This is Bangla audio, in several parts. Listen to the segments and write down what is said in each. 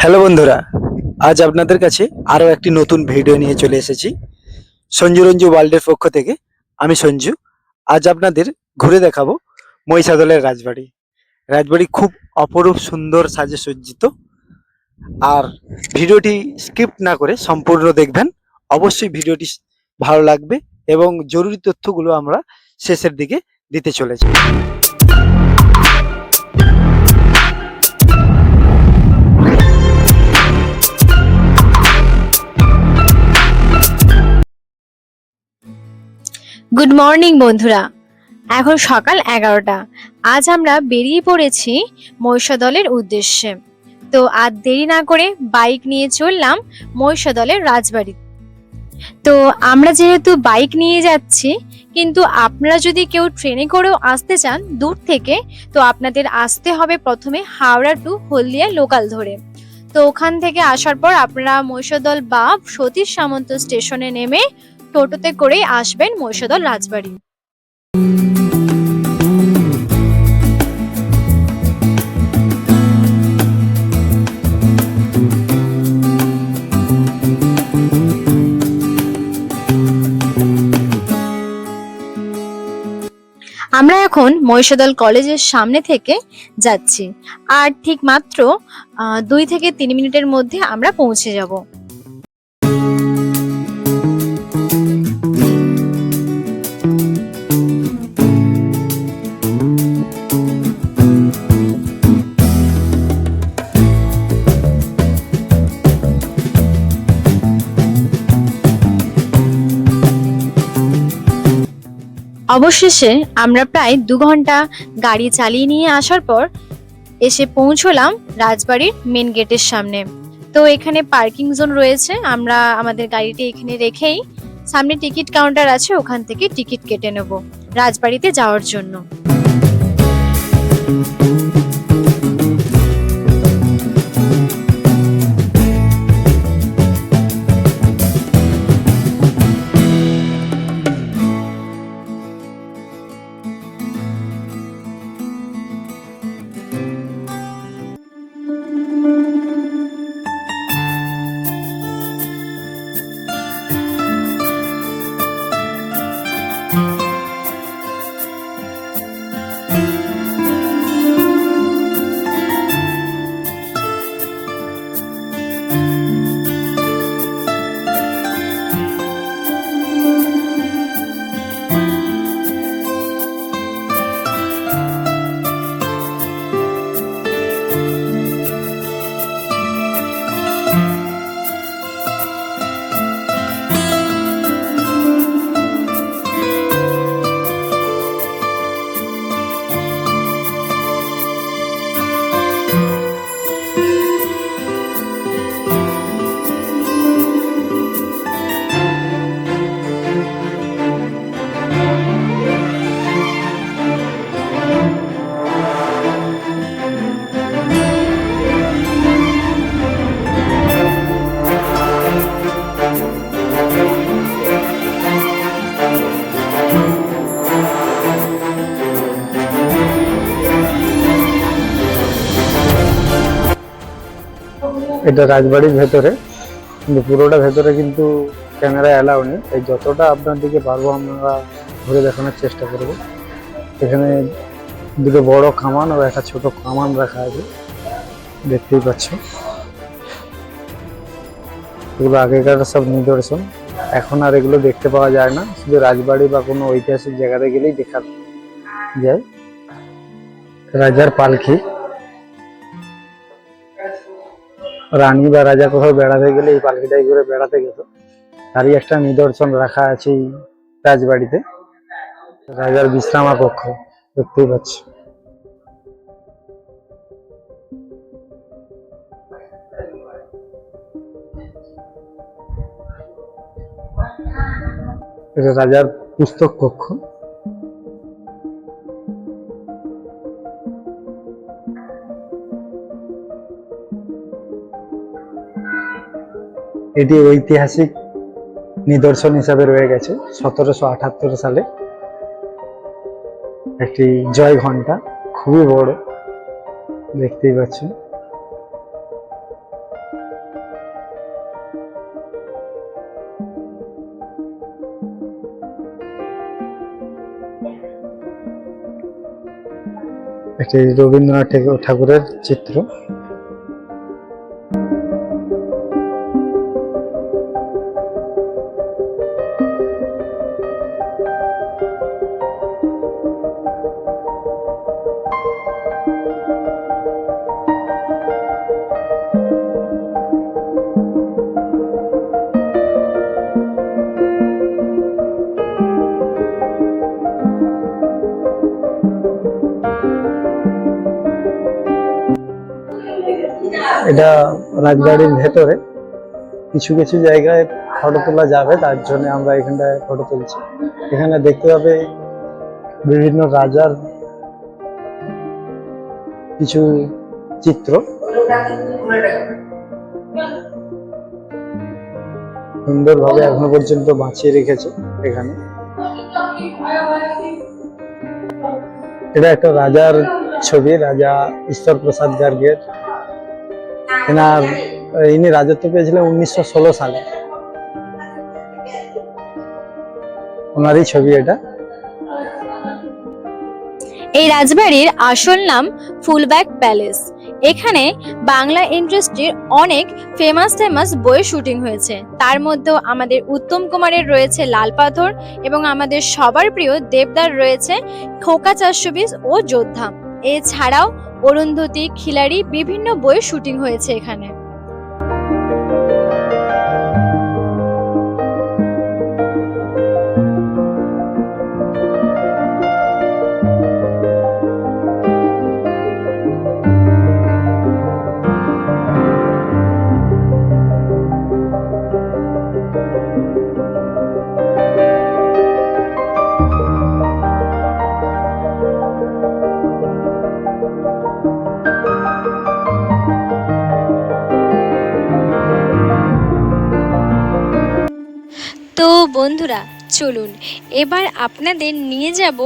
হ্যালো বন্ধুরা, আজ আপনাদের কাছে আরও একটি নতুন ভিডিও নিয়ে চলে এসেছি। সঞ্জু রঞ্জু ওয়ার্ল্ডের পক্ষ থেকে। আমি সঞ্জু, আজ আপনাদের ঘুরে দেখাবো মহিষাদলের রাজবাড়ি। রাজবাড়ি খুব অপরূপ, সুন্দর সাজে সজ্জিত আর ভিডিওটি স্কিপ না করে সম্পূর্ণ দেখবেন। অবশ্যই ভিডিওটি ভালো লাগবে এবং জরুরি তথ্যগুলো আমরা শেষের দিকে দিতে চলেছি। গুড মর্নিং বন্ধুরা। এখন সকাল এগারোটা। আজ আমরা বেরিয়ে পড়েছি মহিষাদলের উদ্দেশ্যে। তো আর দেরি না করে বাইক নিয়ে চললাম মহিষাদলের রাজবাড়ি। তো আমরা যেহেতু বাইক নিয়ে যাচ্ছি, কিন্তু আপনারা যদি কেউ ট্রেনে করেও আসতে চান দূর থেকে, তো আপনাদের আসতে হবে প্রথমে হাওড়া টু হলদিয়া লোকাল ধরে। তো ওখান থেকে আসার পর আপনারা মহিষাদল বা সতীশ সামন্ত স্টেশনে নেমে টোটোতে করেই আসবেন মহিষাদল রাজবাড়ি। আমরা এখন মহিষাদল কলেজের সামনে থেকে যাচ্ছি। আর ঠিক মাত্র দুই থেকে তিন মিনিটের মধ্যে আমরা পৌঁছে যাব। অবশেষে আমরা প্রায় দু ঘণ্টা গাড়ি চালিয়ে নিয়ে আসার পর এসে পৌঁছলাম রাজবাড়ির মেন গেটের সামনে। তো এখানে পার্কিং জোন রয়েছে, আমরা আমাদের গাড়িটি এখানে রেখেই সামনে টিকিট কাউন্টার আছে, ওখান থেকে টিকিট কেটে নেব রাজবাড়িতে যাওয়ার জন্য। এটা রাজবাড়ির ভেতরে, কিন্তু পুরোটা ভেতরে কিন্তু ক্যামেরা অ্যালাউ নেই। তাই যতটা আপনার দিকে পারব আমরা ঘুরে দেখানোর চেষ্টা করব। এখানে দুটো বড় খামান ও একটা ছোট খামান রাখা আছে। দেখতেই পাচ্ছ। এগুলো আগেকার সব নিদর্শন। এখন আর এগুলো দেখতে পাওয়া যায় না। শুধু রাজবাড়ি বা কোনো ঐতিহাসিক জায়গাতে গেলেই দেখা যায়। রাজার পালকি। রানী বা রাজা কোথাও বেড়াতে গেলে এই পালকিটাই করে বেড়াতে গেত। তারই একটা নিদর্শন রাখা আছে এই রাজবাড়িতে। রাজার বিশ্রামা কক্ষ, দেখতেই পাচ্ছি। এটা রাজার পুস্তক কক্ষ। এটি ঐতিহাসিক নিদর্শন হিসাবে রয়ে গেছে, সতেরোশো আঠাত্তর সালে। একটি জয় ঘণ্টা খুবই বড়, দেখতেই পাচ্ছেন। একটি রবীন্দ্রনাথ ঠাকুরের চিত্র। এটা রাজবাড়ির ভেতরে। কিছু কিছু জায়গায় ফটো তোলা যাবে, তার জন্য আমরা এখানটায় ফটো তুলছি। এখানে দেখতে পাবে বিভিন্ন রাজার কিছু চিত্র। সুন্দরভাবে এখনও পর্যন্ত বাঁচিয়ে রেখেছে এখানে। এটা একটা রাজার ছবি, রাজা ঈশ্বর প্রসাদ গার্গের। ইনি রাজত্ব পেয়েছিলেন উনিশশো ষোলো সালে। ওনারই ছবি এটা। এই রাজবাড়ির আসল নাম ফুলব্যাক প্যালেস। এখানে বাংলা ইন্ডাস্ট্রির অনেক ফেমাস ফেমাস বই শুটিং হয়েছে। তার মধ্যেও আমাদের উত্তম কুমারের রয়েছে লাল পাথর এবং আমাদের সবার প্রিয় দেবদার রয়েছে খোকা চারশো বিশ ও যোদ্ধা। এছাড়াও অরুন্ধতী খিলাড়ি বিভিন্ন বইয়ের শুটিং হয়েছে এখানে। বন্ধুরা, চলুন। এবার আপনাদের নিয়ে যাব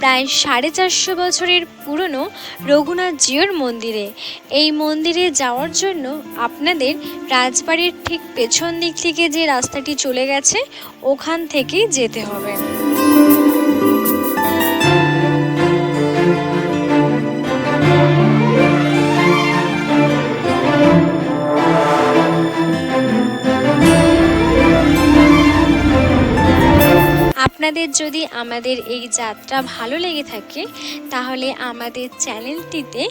প্রায় সাড়ে চারশো বছরের পুরনো রঘুনাথ জিওর মন্দিরে। এই মন্দিরে যাওয়ার জন্য আপনাদের রাজবাড়ির ঠিক পেছন দিক থেকে যে রাস্তাটি চলে গেছে, ওখান থেকেই যেতে হবে। আপনাদের যদি আমাদের এই যাত্রা ভালো লেগে থাকে, তাহলে আমাদের চ্যানেলটিতে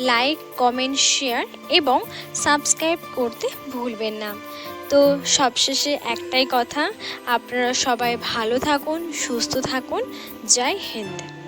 লাইক, কমেন্ট, শেয়ার এবং সাবস্ক্রাইব করতে ভুলবেন না। তো সবশেষে একটাই কথা, আপনারা সবাই ভালো থাকুন, সুস্থ থাকুন। জয় হিন্দ।